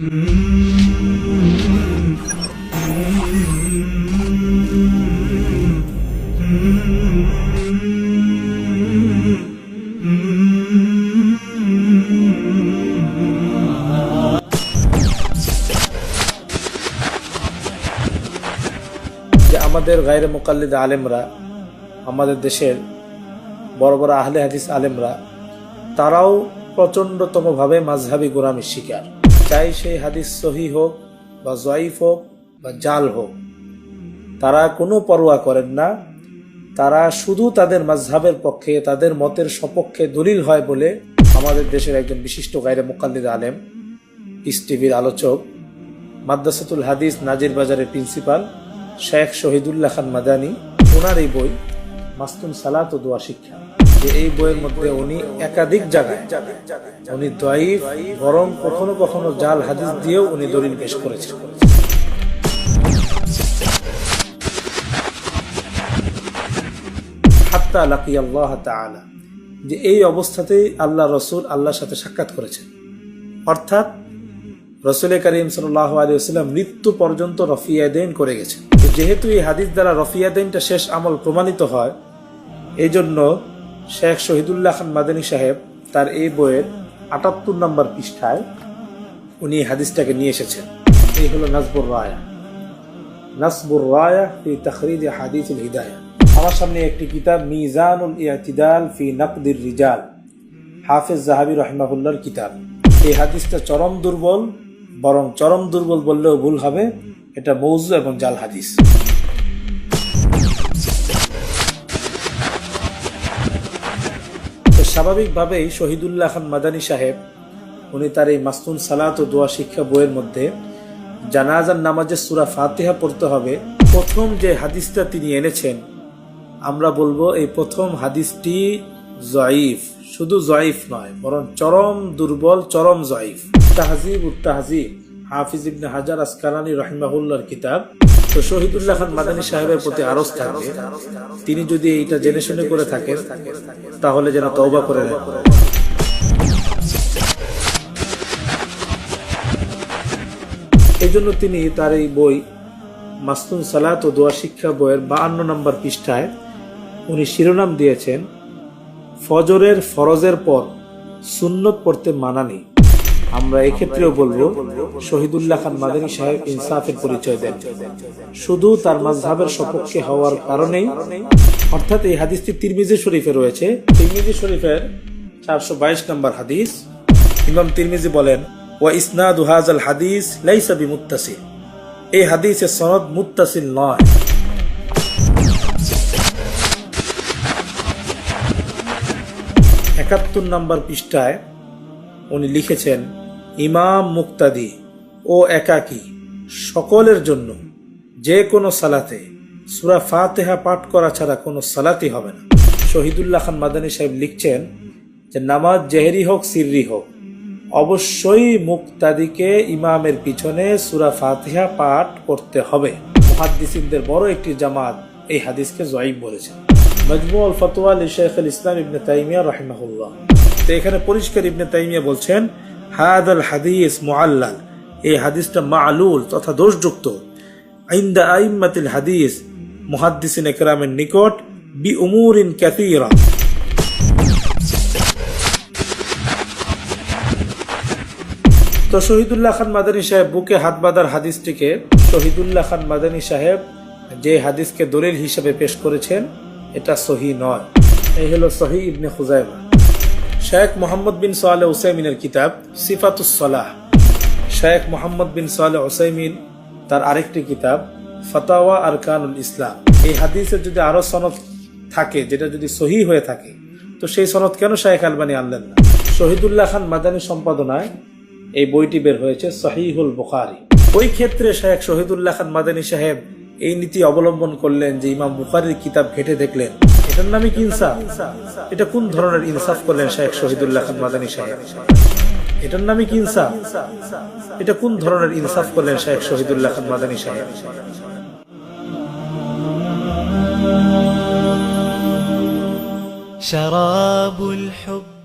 আমাদের গায়ের মোকাল্লিদ আলেমরা, আমাদের দেশের বড় বড় আহলে হাদিস আলেমরা, তারাও প্রচণ্ডতমভাবে মাঝহাবি গোরামের শিকার। চাই সেই হাদিস সহি হোক বা জয়ীফ হোক বা জাল হোক। তারা কোনো পরোয়া করেন না। তারা শুধু তাদের মাঝহাবের পক্ষে, তাদের মতের সপক্ষে দলিল হয় বলে আমাদের দেশের একজন বিশিষ্ট গায়রে মোকাল্লিদ আলেম ইস টিভির আলোচক, মাদ্রাসাতুল হাদিস নাজির বাজারের প্রিন্সিপাল, শেখ শহীদুল্লাহ খান মাদানি, ওনার এই বই মাস্তুন সালাত ও দোয়া শিক্ষা। যে এই বইয়ের মধ্যে উনি একাধিক জায়গায়, উনি দয়ীফ, বরং কখনো কখনো জাল হাদিস দিয়েও উনি দলিল পেশ করেছেন। যে এই অবস্থাতেই আল্লাহ রসুল আল্লাহর সাথে সাক্ষাৎ করেছেন। অর্থাৎ রসুল করিম সাল্লাহ আলিয়াল্লাম মৃত্যু পর্যন্ত রফিয়াদেন করে গেছেন। যেহেতু এই হাদিস দ্বারা রফিয়াদেনটা শেষ আমল প্রমাণিত হয় এই জন্য শেখ শহীদুল্লাহ খান মাদানী সাহেব তার এই বইয়ের আটাত্তর নম্বর পৃষ্ঠায় উনি হাদিসটাকে নিয়ে এসেছেন। এই হলো নাজবুর রায়া। নাসবুর রায়া ফি তখরিদ হাদিসুল হিদায়া। আমার সামনে একটি কিতাব, মিজানুল ইয়াতিদাল ফি নকদির রিজাল। হাফিজ জাহাবি রহমাহুল্লার কিতাব। এই হাদিসটা চরম দুর্বল, বরং চরম দুর্বল বললেও ভুল হবে। এটা মৌজু এবং জাল হাদিস। স্বাভাবিকভাবেই শহীদুল্লাহ খান মাদানী সাহেব, উনি তার এই মাস্তুন সালাত ও দোয়া শিক্ষা বইয়ের মধ্যে জানাজার নামাজে সুরা ফাতিহা পড়তে হবে। প্রথম যে হাদিসটা তিনি এনেছেন, আমরা বলব এই প্রথম হাদিসটি জয়ীফ, শুধু জয়ীফ নয়, বরং চরম দুর্বল, চরম জয়ীফ। তাহজিব উত্তাহজিব হাফিজ ইবনে হাজার আসকালানি রহিমাহুল্লার কিতাব। তো শহীদুল্লাহ খান মাদানী সাহেবের প্রতি আরজ থাকবে, তিনি যদি এইটা জেনে শুনে করে থাকেন, তাহলে যেন তওবা করে নেন। এই জন্য তিনি তার এই বই মাস্তুন সালাত ও দোয়া শিক্ষা বইয়ের বাহান্ন নম্বর পৃষ্ঠায় উনি শিরোনাম দিয়েছেন, ফজরের ফরজের পর সুন্নত পড়তে মানা নেই। আমরা এক্ষেত্রেও বলব, শহীদুল্লাহ খান মাদানী সাহেব ইনসাফের পরিচয় দেন। শুধু তার মাঝহাবের সপক্ষে হওয়ার কারণেই, অর্থাৎ এই হাদিসটি তিরমিজি শরীফে রয়েছে। তিরমিজি শরীফের চারশো বাইশ নম্বর হাদিস। ইমাম তিরমিজি বলেন, ওয়া ইসনাদ হাজাল হাদিস লাইসা বি মুত্তাসিল এই হাদিসের সনদ মুত্তাসিল নয়। একাত্তর নম্বর পৃষ্ঠায় উনি লিখেছেন ইমাম মুক্তাদি ও একাকী সকলের জন্য যে কোনো সালাতে সুরা ফাতেহা পাঠ করা ছাড়া কোনো সালাতি হবে না। শহীদুল্লাহ খান মাদানী সাহেব লিখছেন যে, নামাজ জেহেরি হোক, সিররি হোক, অবশ্যই মুক্তাদিকে ইমামের পিছনে সুরা ফাতিহা পাঠ করতে হবে। মুহাদ্দিসিনদের বড় একটি জামাত এই হাদিসকে জয়ীব বলেছেন মজমুল ফতোয়া শেখ আল ইসলাম ইবনে তাইমিয়া রাহিমাহুল্লাহ। তো এখানে পরিষ্কার ইবনে তাইমিয়া বলছেন হাদ আল হাদিস মুআল্লাল। এই হাদিসটা মাআলুল তথা দোষযুক্ত। আইন্দা আইম্মাতিল হাদিস মুহাদ্দিসিন একরামের নিকট বি উমুরিন কাসীরা। তো শহীদুল্লাহ খান মাদানী সাহেব বুকে হাত বাঁধার হাদিসটিকে শহীদুল্লাহ খান মাদানী সাহেব যে হাদিসকে দলিল হিসেবে পেশ করেছেন, এটা সহি নয়। এই হলো সহি ইবনে খুজাইমা। শেখ মোহাম্মদ বিন সোয়ালে ওসাইমিনের কিতাব সিফাতুসলাহ শেখ মোহাম্মদ বিন সোয়ালে উসাইমিন তার আরেকটি কিতাব ফতাওয়া আরকানুল ইসলাম। এই হাদিসের যদি আরও সনদ থাকে, যেটা যদি সহি হয়ে থাকে, তো সেই সনদ কেন শাহেখ আলবানি আনলেন না? শহীদুল্লাহ খান মাদানী সম্পাদনায় এই বইটি বের হয়েছে সহিহুল বুখারি। ওই ক্ষেত্রে শাহেখ শহীদুল্লাহ খান মাদানী সাহেব এই নীতি অবলম্বন করলেন যে ইমাম বুখারির কিতাব ঘেটে দেখলেন। এটার নামে কি ইনসাফ এটা কোন ধরনের ইনসাফ করলেন শাহেখ শহীদুল্লাহ খান মাদানী সাহেব এটার নামে কি ইনসাফ এটা কোন ধরনের ইনসাফ করলেন শাহেখ শহীদুল্লাহ খান মাদানী সাহেব شراب الحب